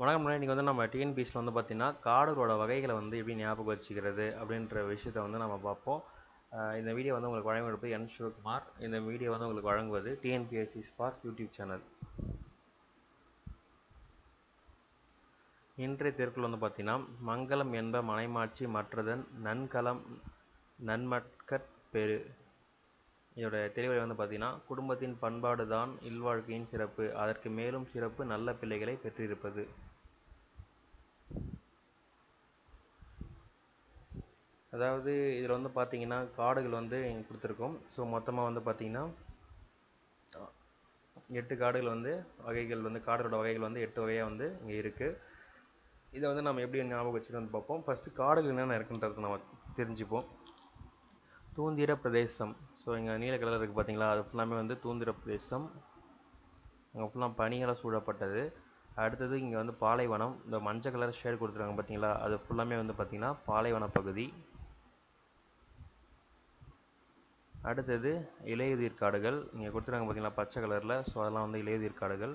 வணக்கம் முன்னாடி இன்றைக்கி வந்து நம்ம டிஎன்பிஎஸ்சியில் வந்து பார்த்திங்கன்னா காடுகளோட வகைகளை வந்து எப்படி ஞாபகம் வச்சுக்கிறது அப்படின்ற விஷயத்தை வந்து நம்ம பார்ப்போம். இந்த வீடியோ வந்து உங்களுக்கு வழங்குவது என் சிவகுமார். இந்த வீடியோ வந்து உங்களுக்கு வழங்குவது டிஎன்பிஎஸ்சி ஸ்பார்க் யூடியூப் சேனல் இன்றைய தெற்குள் வந்து பார்த்தீங்கன்னா மங்களம் என்ப மனைமாட்சி மற்றதன் நன்கலம் நன்மட்கட் பெரு இதோட தெளிவுரை வந்து பார்த்தீங்கன்னா குடும்பத்தின் பண்பாடு தான் இல்வாழ்க்கையின் சிறப்பு. அதற்கு மேலும் சிறப்பு நல்ல பிள்ளைகளை பெற்றிருப்பது. அதாவது இதில் வந்து பார்த்தீங்கன்னா காடுகள் வந்து இங்கே கொடுத்துருக்கோம். ஸோ மொத்தமாக வந்து பார்த்தீங்கன்னா எட்டு காடுகள் வந்து வகைகள் வந்து காடுகளோட வகைகள் வந்து எட்டு வகையாக வந்து இங்கே இருக்குது இதை வந்து நம்ம எப்படி ஞாபகம் வச்சுக்கணும்னு பார்ப்போம். ஃபஸ்ட்டு காடுகள் என்னென்ன இருக்குன்றது நம்ம தெரிஞ்சுப்போம். தூந்திர பிரதேசம். ஸோ இங்கே நீல கலர் இருக்குது பார்த்தீங்களா அது ஃபுல்லாமே வந்து தூந்திர பிரதேசம். அங்கே ஃபுல்லாக பனிகளால் சூழப்பட்டது. அடுத்தது இங்கே வந்து பாலைவனம். இந்த மஞ்சள் கலர் ஷேட் கொடுத்துருக்காங்க பார்த்தீங்களா அது ஃபுல்லாமே வந்து பார்த்திங்கன்னா பாலைவன பகுதி. அடுத்தது இலையுதிர் காடுகள். இங்கே கொடுத்துருக்காங்க பார்த்தீங்களா பச்சை கலரில் ஸோ அதெல்லாம் வந்து இலையுதிர் காடுகள்.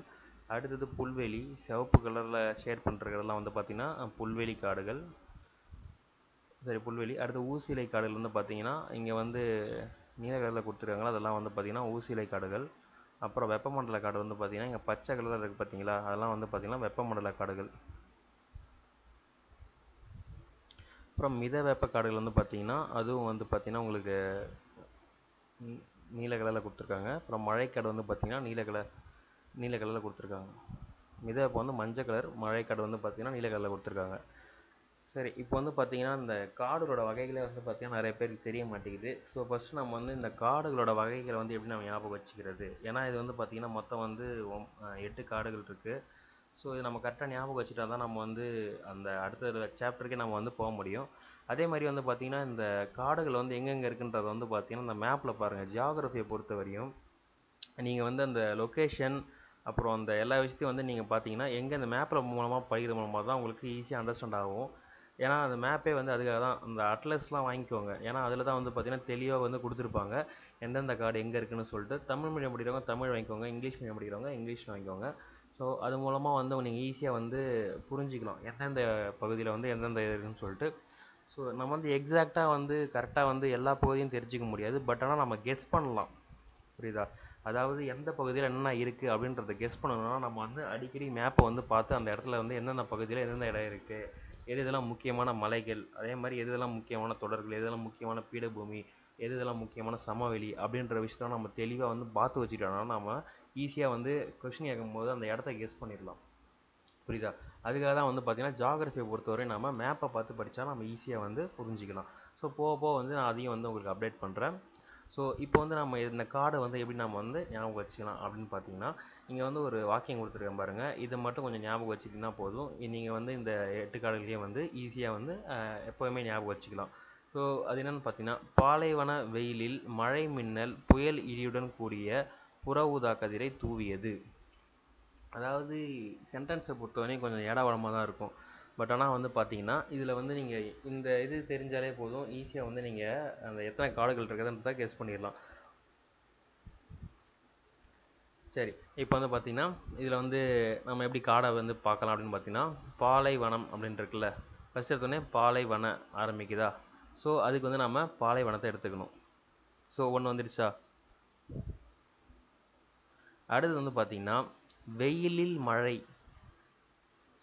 அடுத்தது புல்வெளி. சிவப்பு கலரில் ஷேட் பண்ணுறதுலாம் வந்து பார்த்திங்கன்னா புல்வெளி காடுகள். சரி புல்வெளி. அடுத்து ஊசிலை காடுகள் வந்து பார்த்தீங்கன்னா இங்கே வந்து நீல கலரில் கொடுத்துருக்காங்களா? அதெல்லாம் வந்து பார்த்திங்கன்னா ஊசிலை காடுகள். அப்புறம் வெப்பமண்டல காடு வந்து பார்த்திங்கன்னா இங்கே பச்சை கலரில் இருக்குது பார்த்தீங்களா அதெல்லாம் வந்து பார்த்திங்கன்னா வெப்பமண்டல காடுகள். அப்புறம் மித வெப்ப காடுகள் வந்து பார்த்திங்கன்னா அதுவும் வந்து பார்த்திங்கன்னா உங்களுக்கு நீல கலரில் கொடுத்துருக்காங்க. அப்புறம் மழைக்காடு வந்து பார்த்திங்கன்னா நீல கலர் நீல கலரில் கொடுத்துருக்காங்க. மித வெப்பம் வந்து மஞ்சள் கலர் மழைக்காடு வந்து பார்த்திங்கன்னா நீல கலரில் கொடுத்துருக்காங்க. சரி இப்போ வந்து பார்த்தீங்கன்னா இந்த காடுகளோட வகைகளே வந்து பார்த்தீங்கன்னா நிறைய பேருக்கு தெரிய மாட்டேங்குது. ஸோ ஃபஸ்ட்டு நம்ம வந்து இந்த காடுகளோட வகைகளை வந்து எப்படி நம்ம ஞாபகம் வச்சுக்கிறது? ஏன்னா இது வந்து பார்த்திங்கன்னா மொத்தம் வந்து எட்டு காடுகள் இருக்குது ஸோ இது நம்ம கரெக்டாக ஞாபகம் வச்சுட்டா தான் நம்ம வந்து அந்த அடுத்த சாப்டருக்கே நம்ம வந்து போக முடியும். அதே மாதிரி வந்து பார்த்திங்கன்னா இந்த காடுகள் வந்து எங்கெங்கே இருக்குன்றது வந்து பார்த்திங்கன்னா இந்த மேப்பில் பாருங்கள் ஜியாகிரஃபியை பொறுத்த வரையும் நீங்கள் வந்து அந்த லொக்கேஷன் அப்புறம் அந்த எல்லா விஷயத்தையும் வந்து நீங்கள் பார்த்தீங்கன்னா எங்கே அந்த மேப்பில் மூலமாக படிக்கிறது மூலமாக தான் உங்களுக்கு ஈஸியாக அண்டர்ஸ்டாண்ட் ஆகும். ஏன்னா அந்த மேப்பே வந்து அதுக்காக தான். அந்த அட்லஸ்லாம் வாங்கிக்கோங்க. ஏன்னா அதில் தான் வந்து பார்த்தீங்கன்னா தெளிவாக வந்து கொடுத்துருப்பாங்க. எந்தெந்த கார்டு எங்கே இருக்குன்னு சொல்லிட்டு தமிழ் மீடியம் படிக்கிறவங்க தமிழ் வாங்கிக்கோங்க இங்கிலீஷ் மீடியம் படிக்கிறவங்க இங்கிலீஷ் வாங்கிக்கோங்க. ஸோ அது மூலமாக வந்து நீங்கள் ஈஸியாக வந்து புரிஞ்சிக்கலாம் எந்தெந்த பகுதியில் வந்து எந்தெந்த இருக்குன்னு சொல்லிட்டு. ஸோ நம்ம வந்து எக்ஸாக்டாக வந்து கரெக்டாக வந்து எல்லா பகுதியும் தெரிஞ்சிக்க முடியாது. பட் ஆனால் நம்ம கெஸ் பண்ணலாம். புரியுதா? அதாவது எந்த பகுதியில் என்ன இருக்குது அப்படின்றத கெஸ் பண்ணணும்னா நம்ம வந்து அடிக்கடி மேப்பை வந்து பார்த்து அந்த இடத்துல வந்து எந்தெந்த பகுதியில் எந்தெந்த இடம் இருக்குது எது இதெல்லாம் முக்கியமான மலைகள் அதே மாதிரி எது இதெல்லாம் முக்கியமான தொடர்கள் எது இதெல்லாம் முக்கியமான பீடபூமி எது இதெல்லாம் முக்கியமான சமவெளி அப்படின்ற விஷயத்த நம்ம தெளிவாக வந்து பார்த்து வச்சுக்கிட்டோம்னா நம்ம ஈஸியாக வந்து கொஷின் கேட்கும்போது அந்த இடத்த கெஸ் பண்ணிடலாம். புரியுதா? அதுக்காக தான் வந்து பார்த்திங்கன்னா ஜாகிரஃபியை பொறுத்தவரை நம்ம மேப்பை பார்த்து படித்தா நம்ம ஈஸியாக வந்து புரிஞ்சிக்கலாம். ஸோ போக போக வந்து நான் அதையும் வந்து உங்களுக்கு அப்டேட் பண்ணுறேன் ஸோ இப்போ வந்து நம்ம இந்த கார்டை வந்து எப்படி நம்ம வந்து ஞாபகம் வச்சுக்கலாம் அப்படின்னு பார்த்தீங்கன்னா இங்கே வந்து ஒரு வாக்கியம் கொடுத்துருக்கேன் பாருங்கள் இதை மட்டும் கொஞ்சம் ஞாபகம் வச்சுக்கிட்டிங்கன்னா போதும். நீங்கள் வந்து இந்த எட்டு காடுகளையும் வந்து ஈஸியாக வந்து எப்போவுமே ஞாபகம் வச்சுக்கலாம். ஸோ அது என்னென்னு பார்த்தீங்கன்னா பாலைவன வெயிலில் மழை மின்னல் புயல் இடியுடன் கூடிய புற ஊதா கதிரை தூவியது. அதாவது சென்டென்ஸை பொறுத்தவரையும் கொஞ்சம் ஏடாவடமாக தான் இருக்கும். பட் ஆனால் வந்து பார்த்தீங்கன்னா இதில் வந்து நீங்கள் இந்த இது தெரிஞ்சாலே போதும். ஈஸியாக வந்து நீங்கள் அந்த எத்தனை காடுகள் இருக்குதுன்றதை கெஸ் பண்ணிடலாம் சரி இப்போ வந்து பார்த்திங்கன்னா இதில் வந்து நம்ம எப்படி காடை வந்து பார்க்கலாம் அப்படின்னு பார்த்தீங்கன்னா பாலைவனம் அப்படின்னு இருக்குல்ல. ஃபஸ்ட் எடுத்தோடனே பாலைவன ஆரம்பிக்குதா? ஸோ அதுக்கு வந்து நம்ம பாலைவனத்தை எடுத்துக்கணும். ஸோ ஒன்று வந்துடுச்சா? அடுத்து வந்து பார்த்திங்கன்னா வெயிலில் மழை.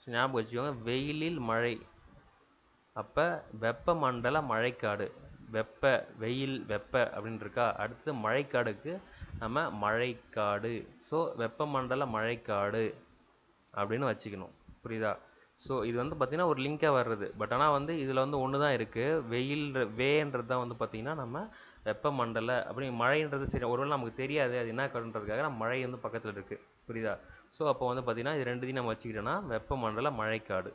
ஞாபகம் வச்சுக்கோங்க வெயிலில் மழை. அப்போ வெப்பமண்டல மழைக்காடு வெப்ப வெயில் வெப்ப அப்படின்னு இருக்கா? அடுத்து மழைக்காடுக்கு நம்ம மழைக்காடு. ஸோ வெப்பமண்டல மழைக்காடு அப்படின்னு வச்சுக்கணும். புரியுதா? ஸோ இது வந்து பார்த்திங்கன்னா ஒரு லிங்காக வர்றது. பட் ஆனால் வந்து இதில் வந்து ஒன்று தான் இருக்குது வெயில் வேன்றது தான் வந்து பார்த்திங்கன்னா நம்ம வெப்பமண்டல அப்படி மழைன்றது சரி ஒருவேளை நமக்கு தெரியாது அது என்ன கடுன்றதுக்காக நம்ம மழை வந்து பக்கத்தில் இருக்குது புரியுதா? ஸோ அப்போ வந்து பார்த்திங்கன்னா இது ரெண்டுத்தையும் நம்ம வச்சுக்கிட்டோன்னா வெப்பமண்டல மழைக்காடு.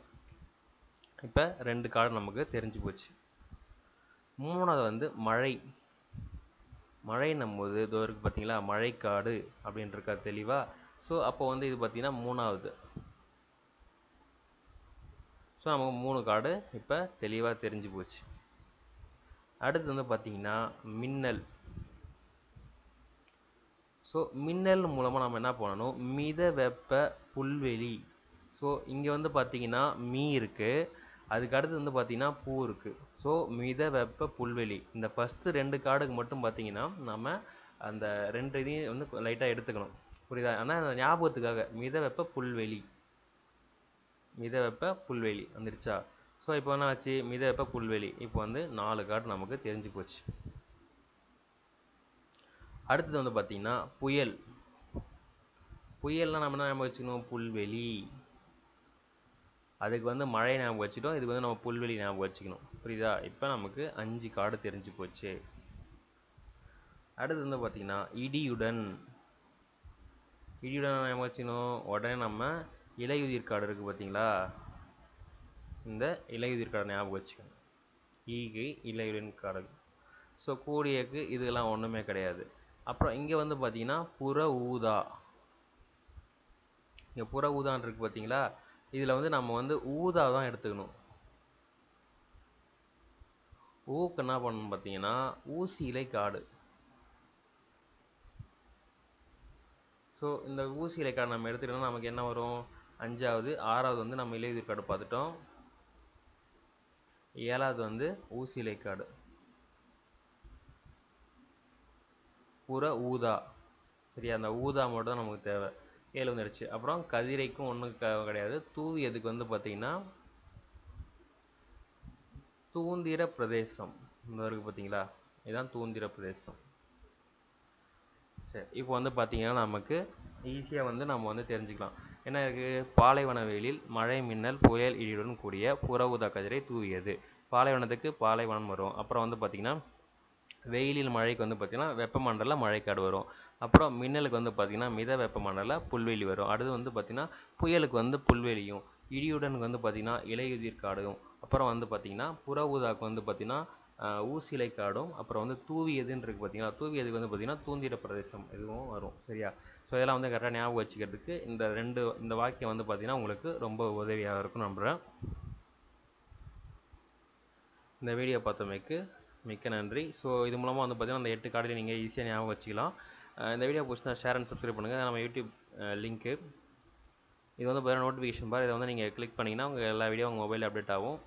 இப்போ ரெண்டு காடு நமக்கு தெரிஞ்சு போச்சு. மூணாவது வந்து மழை. மழைன்னும் போது இதோ இருக்குது பார்த்தீங்களா மழைக்காடு அப்படின்னு இருக்கா தெளிவாக ஸோ அப்போ வந்து இது பார்த்திங்கன்னா மூணாவது. ஸோ நமக்கு மூணு காடு இப்போ தெளிவாக தெரிஞ்சு போச்சு. அடுத்து வந்து பார்த்திங்கன்னா மின்னல். ஸோ மின்னல் மூலமாக நம்ம என்ன பண்ணணும்? மித வெப்ப புல்வெளி. ஸோ இங்கே வந்து பார்த்தீங்கன்னா மீ இருக்குது அதுக்கு அடுத்து வந்து பார்த்தீங்கன்னா பூ இருக்குது ஸோ மித வெப்ப புல்வெளி. இந்த ஃபஸ்ட்டு ரெண்டு கார்டுக்கு மட்டும் பார்த்தீங்கன்னா நம்ம அந்த ரெண்டு இதையும் வந்து லைட்டாக எடுத்துக்கணும். புரியுதா? ஆனால் ஞாபகத்துக்காக மித வெப்ப புல்வெளி. மித வெப்ப புல்வெளி வந்துருச்சா? ஸோ இப்போ என்ன ஆச்சு மித வெப்ப புல்வெளி. இப்போ வந்து நாலு கார்டு நமக்கு தெரிஞ்சு போச்சு. அடுத்தது வந்து பார்த்தீங்கன்னா புயல். புயல்னால் நம்ம என்ன ஞாபகம் வச்சுக்கணும்? புல்வெளி. அதுக்கு வந்து மழை ஞாபகம் வச்சுட்டோம். இதுக்கு வந்து நம்ம புல்வெளி ஞாபகம் வச்சுக்கணும். புரியுதா? இப்போ நமக்கு அஞ்சு காடு தெரிஞ்சு போச்சு. அடுத்து வந்து பார்த்திங்கன்னா இடியுடன். இடியுடன் ஞாபகம் வச்சுக்கணும்? உடனே நம்ம இலையுதிர் காடு இருக்குது பார்த்தீங்களா இந்த இலையுதிர் காடை ஞாபகம் வச்சுக்கணும். ஈகை இலையுடன் காடு ஸோ கூடியக்கு இதெல்லாம் ஒன்றுமே கிடையாது. அப்புறம் இங்கே வந்து பார்த்தீங்கன்னா புற ஊதா. இங்கே புற ஊதான் இருக்குது பார்த்தீங்களா இதில் வந்து நம்ம வந்து ஊதா தான் எடுத்துக்கணும். ஊக்கு என்ன பண்ணணும் பார்த்தீங்கன்னா ஊசி இலை காடு. ஸோ இந்த ஊசி இலை காடு நம்ம எடுத்துக்கிட்டோம்னா நமக்கு என்ன வரும்? அஞ்சாவது ஆறாவது வந்து நம்ம இலையுதிர் காடு பார்த்துட்டோம். ஏழாவது வந்து ஊசி இலை காடு. புற ஊதா. சரியா? அந்த ஊதா மட்டும் தான் நமக்கு தேவை. ஏழு வந்துடுச்சு அப்புறம் கதிரைக்கும் ஒன்றும் கிடையாது. தூவியதுக்கு வந்து பார்த்தீங்கன்னா தூந்திர பிரதேசம். இந்த இருக்குது பார்த்தீங்களா இதுதான் தூந்திர பிரதேசம். சரி இப்போ வந்து பார்த்தீங்கன்னா நமக்கு ஈஸியாக வந்து நம்ம வந்து தெரிஞ்சுக்கலாம். என்ன இருக்குது பாலைவன வெயிலில் மழை மின்னல் புயல் இடியுடன் கூடிய புற ஊதா கதிரை தூவியது. பாலைவனத்துக்கு பாலைவனம் வரும். அப்புறம் வந்து பார்த்திங்கன்னா வெயிலில் மழைக்கு வந்து பார்த்திங்கன்னா வெப்பமண்டல மழைக்காடு வரும். அப்புறம் மின்னலுக்கு வந்து பார்த்திங்கன்னா மித வெப்பமண்டல புல்வெளி வரும். அடுத்து வந்து பார்த்திங்கன்னா புயலுக்கு வந்து புல்வெளியும் இடியுடனுக்கு வந்து பார்த்திங்கன்னா இலையுதிர் காடும் அப்புறம் வந்து பார்த்திங்கன்னா புற ஊதாக்கு வந்து பார்த்திங்கன்னா ஊசிலை காடும் அப்புறம் வந்து தூவியதுன்னு இருக்குது பார்த்தீங்கன்னா தூவியதுக்கு வந்து பார்த்திங்கன்னா தூந்திர பிரதேசம் இதுவும் வரும். சரியா? ஸோ இதெல்லாம் வந்து கரெக்டாக ஞாபகம் வச்சுக்கிறதுக்கு இந்த ரெண்டு இந்த வாக்கியம் வந்து பார்த்திங்கன்னா உங்களுக்கு ரொம்ப உதவியாக இருக்கும் நம்புகிறேன் இந்த வீடியோ பார்த்தமைக்கு மிக்க நன்றி. ஸோ இது மூலமாக வந்து பார்த்திங்கன்னா அந்த எட்டு கார்டில் நீங்கள் ஈஸியாக ஞாபகம் வச்சுக்கலாம். இந்த வீடியோ பிடிச்சினா ஷேர் அண்ட் சப்ஸ்கிரைப் பண்ணுங்கள் நம்ம யூடியூப் லிங்க்கு இது வந்து பார்த்தீங்கன்னா நோட்டிஃபிகேஷன் பார் இதை வந்து நீங்கள் கிளிக் பண்ணிங்கன்னா உங்கள் எல்லா வீடியோ உங்கள் மொபைல் அப்டேட் ஆகும்.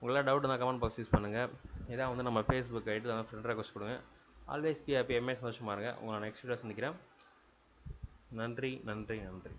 உங்களால் டவுட் இருந்தால் கமெண்ட் பாக்ஸ் யூஸ் பண்ணுங்கள் இதான் வந்து நம்ம ஃபேஸ்புக் ஐடி வந்து ஃப்ரெண்ட் ரெக்வஸ்ட் கொடுங்க. ஆல்வேஸ் பி ஹாப்பி எம்ஏ சந்தோஷமாக இருங்க. உங்களை நெக்ஸ்ட் வீடியோ சந்திக்கிறேன். நன்றி நன்றி நன்றி.